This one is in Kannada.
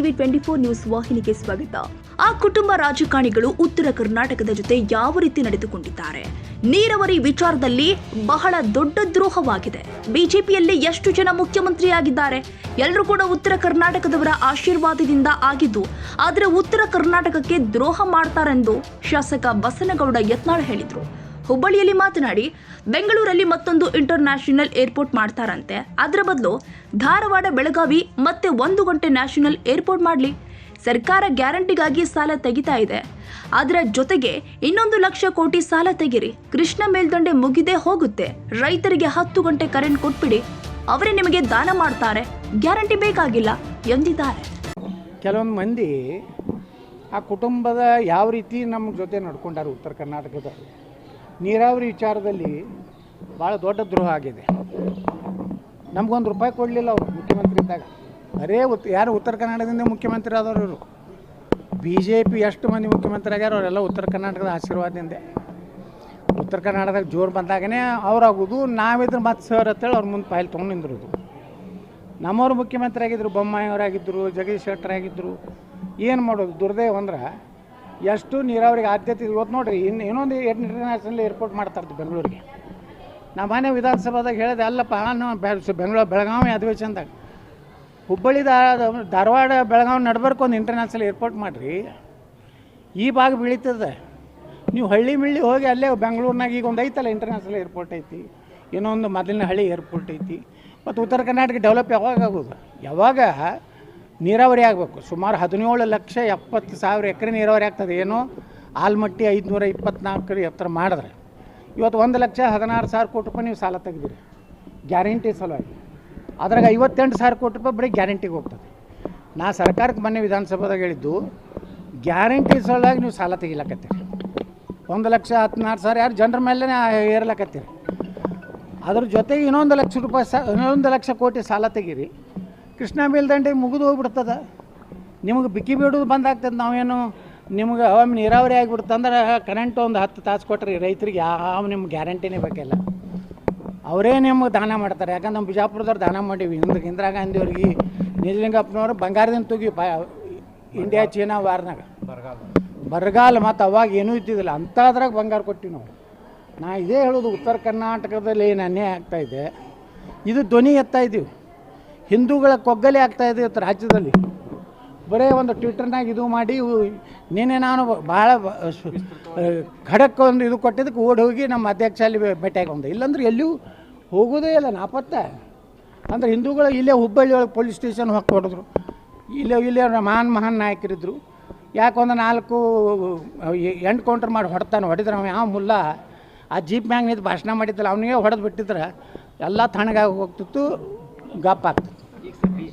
ಟಿವಿ ಟ್ವೆಂಟಿ ಫೋರ್ ನ್ಯೂಸ್ ವಾಹಿನಿಗೆ ಸ್ವಾಗತ. ಆ ಕುಟುಂಬ ರಾಜಕಾರಣಿಗಳು ಉತ್ತರ ಕರ್ನಾಟಕದ ಜೊತೆ ಯಾವ ರೀತಿ ನಡೆದುಕೊಂಡಿದ್ದಾರೆ? ನೀರಾವರಿ ವಿಚಾರದಲ್ಲಿ ಬಹಳ ದೊಡ್ಡ ದ್ರೋಹವಾಗಿದೆ. ಬಿಜೆಪಿಯಲ್ಲಿ ಎಷ್ಟು ಜನ ಮುಖ್ಯಮಂತ್ರಿಯಾಗಿದ್ದಾರೆ? ಎಲ್ಲರೂ ಕೂಡ ಉತ್ತರ ಕರ್ನಾಟಕದವರ ಆಶೀರ್ವಾದದಿಂದ ಆಗಿದ್ದು, ಆದರೆ ಉತ್ತರ ಕರ್ನಾಟಕಕ್ಕೆ ದ್ರೋಹ ಮಾಡ್ತಾರೆಂದು ಶಾಸಕ ಬಸನಗೌಡ ಯತ್ನಾಳ್ ಹೇಳಿದರು. ಹುಬ್ಬಳ್ಳಿಯಲ್ಲಿ ಮಾತನಾಡಿ, ಬೆಂಗಳೂರಲ್ಲಿ ಮತ್ತೊಂದು ಇಂಟರ್ ನ್ಯಾಷನಲ್ ಏರ್ಪೋರ್ಟ್ ಮಾಡ್ತಾರಂತೆ. ಅದರ ಬದಲು ಧಾರವಾಡ, ಬೆಳಗಾವಿ ಮತ್ತೆ ಒಂದು ಗಂಟೆ ನ್ಯಾಷನಲ್ ಏರ್ಪೋರ್ಟ್ ಮಾಡಲಿ. ಸರ್ಕಾರ ಗ್ಯಾರಂಟಿಗಾಗಿ ಸಾಲ ತೆಗಿತಾ ಇದೆ. ಅದರ ಜೊತೆಗೆ ಇನ್ನೊಂದು ಲಕ್ಷ ಕೋಟಿ ಸಾಲ ತೆಗಿರಿ. ಕೃಷ್ಣ ಮೇಲ್ದಂಡೆ ಮುಗಿದೇ ಹೋಗುತ್ತೆ. ರೈತರಿಗೆ ಹತ್ತು ಗಂಟೆ ಕರೆಂಟ್ ಕೊಟ್ಬಿಡಿ. ಅವರೇ ನಿಮಗೆ ದಾನ ಮಾಡ್ತಾರೆ. ಗ್ಯಾರಂಟಿ ಬೇಕಾಗಿಲ್ಲ ಎಂದಿದ್ದಾರೆ. ಕೆಲವೊಂದು ಮಂದಿ ಆ ಕುಟುಂಬದ ಯಾವ ರೀತಿ ನಮ್ಮ ಜೊತೆ ನಡ್ಕೊಂಡಾರ ಉತ್ತರ ಕರ್ನಾಟಕದ ನೀರಾವರಿ ವಿಚಾರದಲ್ಲಿ ಭಾಳ ದೊಡ್ಡ ದ್ರೋಹ ಆಗಿದೆ. ನಮಗೊಂದು ರೂಪಾಯಿ ಕೊಡಲಿಲ್ಲ ಅವರು ಮುಖ್ಯಮಂತ್ರಿ ಇದ್ದಾಗ. ಅರೇ ಉತ್, ಯಾರು ಉತ್ತರ ಕರ್ನಾಟಕದಿಂದ ಮುಖ್ಯಮಂತ್ರಿ ಆದವರು ಇವರು. ಬಿ ಜೆ ಪಿ ಎಷ್ಟು ಮಂದಿ ಮುಖ್ಯಮಂತ್ರಿ ಆಗ್ಯಾರ ಅವರೆಲ್ಲ ಉತ್ತರ ಕರ್ನಾಟಕದ ಆಶೀರ್ವಾದದಿಂದ. ಉತ್ತರ ಕರ್ನಾಟಕದಾಗ ಜೋರು ಬಂದಾಗನೇ ಅವ್ರಾಗೋದು, ನಾವಿದ್ರೆ ಮತ್ತೆ ಸರ್ ಅಂತೇಳಿ ಅವ್ರ ಮುಂದೆ ಫೈಲ್ ತೊಗೊಂಡು ನಿಂದಿರೋದು. ನಮ್ಮವ್ರು ಮುಖ್ಯಮಂತ್ರಿ ಆಗಿದ್ದರು ಬೊಮ್ಮಾಯಿಯವರಾಗಿದ್ದರು ಜಗದೀಶ್ ಶೆಟ್ಟರ್ ಆಗಿದ್ದರು ಏನು ಮಾಡೋದು ದುರ್ದೈವ ಅಂದ್ರೆ ಎಷ್ಟು ನೀರಾವರಿಗೆ ಆದ್ಯತೆ. ಇವತ್ತು ನೋಡಿರಿ. ಇನ್ನು ಇನ್ನೊಂದು ಇಂಟರ್ನ್ಯಾಷನಲ್ ಏರ್ಪೋರ್ಟ್ ಮಾಡ್ತಾರೆ ಬೆಂಗಳೂರಿಗೆ. ನಮ್ಮ ಮನೆ ವಿಧಾನಸಭಾದಾಗ ಹೇಳಿದೆ, ಅಲ್ಲಪ್ಪ, ನಾನು ಬೆಂಗಳೂರು, ಬೆಳಗಾವಿ ಅಧಿವೇಶನದಾಗ ಹುಬ್ಬಳ್ಳಿ ಧಾರವಾಡ, ಬೆಳಗಾವಿ ನಡ್ಬರ್ಕ್ ಒಂದು ಇಂಟರ್ನ್ಯಾಷನಲ್ ಏರ್ಪೋರ್ಟ್ ಮಾಡಿರಿ. ಈ ಭಾಗ ಬೀಳಿತದೆ. ನೀವು ಹಳ್ಳಿ ಮಿಳ್ಳಿ ಹೋಗಿ ಅಲ್ಲೇ ಬೆಂಗಳೂರಿನಾಗ ಈಗ ಒಂದು ಐತಲ್ಲ ಇಂಟರ್ನ್ಯಾಷನಲ್ ಏರ್ಪೋರ್ಟ್ ಐತಿ. ಇನ್ನೊಂದು ಮೊದಲಿನ ಹಳ್ಳಿ ಏರ್ಪೋರ್ಟ್ ಐತಿ. ಮತ್ತು ಉತ್ತರ ಕರ್ನಾಟಕ ಡೆವಲಪ್ ಯಾವಾಗ ಆಗೋದು? ಯಾವಾಗ ನೀರಾವರಿ ಆಗಬೇಕು. ಸುಮಾರು ಹದಿನೇಳು ಲಕ್ಷ ಎಪ್ಪತ್ತು ಸಾವಿರ ಎಕರೆ ನೀರಾವರಿ ಆಗ್ತದೆ. ಏನು ಆಲ್ಮಟ್ಟಿ ಐದುನೂರ ಇಪ್ಪತ್ನಾಲ್ಕು ಎತ್ತರ ಮಾಡಿದ್ರೆ. ಇವತ್ತು ಒಂದು ಲಕ್ಷ ಹದಿನಾರು ಸಾವಿರ ಕೋಟಿ ರೂಪಾಯಿ ನೀವು ಸಾಲ ತೆಗೆದಿರಿ. ಗ್ಯಾರಂಟಿ ಸಲುವಾಗಿ. ಅದ್ರಾಗ ಐವತ್ತೆಂಟು ಸಾವಿರ ಕೋಟಿ ರೂಪಾಯಿ ಬರೀ ಗ್ಯಾರಂಟಿಗೆ ಹೋಗ್ತದೆ. ನಾ ಸರ್ಕಾರಕ್ಕೆ ಮೊನ್ನೆ ವಿಧಾನಸಭಾದಾಗ ಹೇಳಿದ್ದು, ಗ್ಯಾರಂಟಿ ಸಲುವಾಗಿ ನೀವು ಸಾಲ ತೆಗಿಲಕತ್ತೀರಿ. ಒಂದು ಲಕ್ಷ ಹದಿನಾರು ಸಾವಿರ ಯಾರು ಜನರ ಮೇಲೆ ಏರ್ಲಕತ್ತೀರಿ. ಅದ್ರ ಜೊತೆಗೆ ಇನ್ನೊಂದು ಲಕ್ಷ ರೂಪಾಯಿ ಸಾ, ಇನ್ನೊಂದು ಲಕ್ಷ ಕೋಟಿ ಸಾಲ ತೆಗೀರಿ. ಕೃಷ್ಣ ಮೇಲ್ದಂಡೆ ಮುಗಿದು ಹೋಗ್ಬಿಡ್ತದ. ನಿಮಗೆ ಬಿಕ್ಕಿ ಬಿಡೋದು ಬಂದಾಗ್ತದೆ ನಾವೇನು ನಿಮ್ಗೆ ಒಮ್ಮೆ ನೀರಾವರಿ ಆಗಿಬಿಡ್ತಂದ್ರೆ ಕರೆಂಟ್ ಒಂದು ಹತ್ತು ತಾಸು ಕೊಟ್ರಿ ರೈತರಿಗೆ ಯಾವ ನಿಮ್ಗೆ ಗ್ಯಾರಂಟಿನೇ ಬೇಕಿಲ್ಲ. ಅವರೇ ನಿಮ್ಗೆ ದಾನ ಮಾಡ್ತಾರೆ. ಯಾಕಂದ್ರೆ ನಮ್ಮ ಬಿಜಾಪುರದವ್ರು ದಾನ ಮಾಡೀವಿ. ಇಂದಿರಾ ಗಾಂಧಿ ಅವ್ರಿಗೆ ನಿಜಲಿಂಗಪ್ಪನವ್ರು ಬಂಗಾರದಿಂದ ತೂಗಿ ಬ ಇಂಡಿಯಾ ಚೀನಾ ವಾರ್ನಾಗ. ಬರಗಾಲ ಮತ್ತು ಅವಾಗ ಏನೂ ಇದ್ದಿದ್ದಿಲ್ಲ. ಅಂಥದ್ರಾಗ ಬಂಗಾರ ಕೊಟ್ಟಿವಿ ನಾವು. ನಾ ಇದೇ ಹೇಳೋದು ಉತ್ತರ ಕರ್ನಾಟಕದಲ್ಲಿ ಏನು ಅನ್ಯಾಯ ಆಗ್ತಾಯಿದೆ ಇದು. ಧ್ವನಿ ಎತ್ತಾ ಇದ್ದೀವಿ ಹಿಂದೂಗಳ ಕೊಗ್ಗಲೆ ಆಗ್ತಾ ಇದೆ ಇವತ್ತು ರಾಜ್ಯದಲ್ಲಿ. ಬರೇ ಒಂದು ಟ್ವಿಟರ್ನಾಗ ಇದು ಮಾಡಿ ನಿನ್ನೆ ನಾನು ಭಾಳ ಖಡಕ್ ಒಂದು ಇದು ಕೊಟ್ಟಿದ್ದಕ್ಕೆ ಓಡಿ ಹೋಗಿ ನಮ್ಮ ಅಧ್ಯಕ್ಷ ಅಲ್ಲಿ ಭೇಟಿಯಾಗಿ ಬಂದೆ. ಇಲ್ಲಾಂದ್ರೆ ಎಲ್ಲಿಯೂ ಹೋಗೋದೇ ಇಲ್ಲ, ನಾಪತ್ತೆ. ಅಂದ್ರೆ ಹಿಂದೂಗಳು ಇಲ್ಲೇ ಹುಬ್ಬಳ್ಳಿ ಒಳಗೆ ಪೊಲೀಸ್ ಸ್ಟೇಷನ್ ಹೋಗಿ ಹೊಡೆದ್ರು. ಇಲ್ಲೇ ಇಲ್ಲೇ ಮಹಾನ್ ಮಹಾನ್ ನಾಯಕರಿದ್ದರು ಯಾಕೊಂದು ನಾಲ್ಕು ಎಂಟು ಕೌಂಟರ್ ಮಾಡಿ ಹೊಡ್ತಾನೆ, ಹೊಡಿದ್ರೆ ಅವ್ನು ಯಾವ ಮುಲ್ಲ? ಆ ಜೀಪ್ ಮ್ಯಾಗ ನಿಂತು ಭಾಷಣ ಮಾಡಿದ್ದಲ್ಲ, ಅವನಿಗೆ ಹೊಡೆದು ಬಿಟ್ಟಿದ್ರೆ ಎಲ್ಲ ತಣ್ಣಗಾಗಿ ಹೋಗ್ತಿತ್ತು ಗಪ್ ಆಗ್ತಿತ್ತು.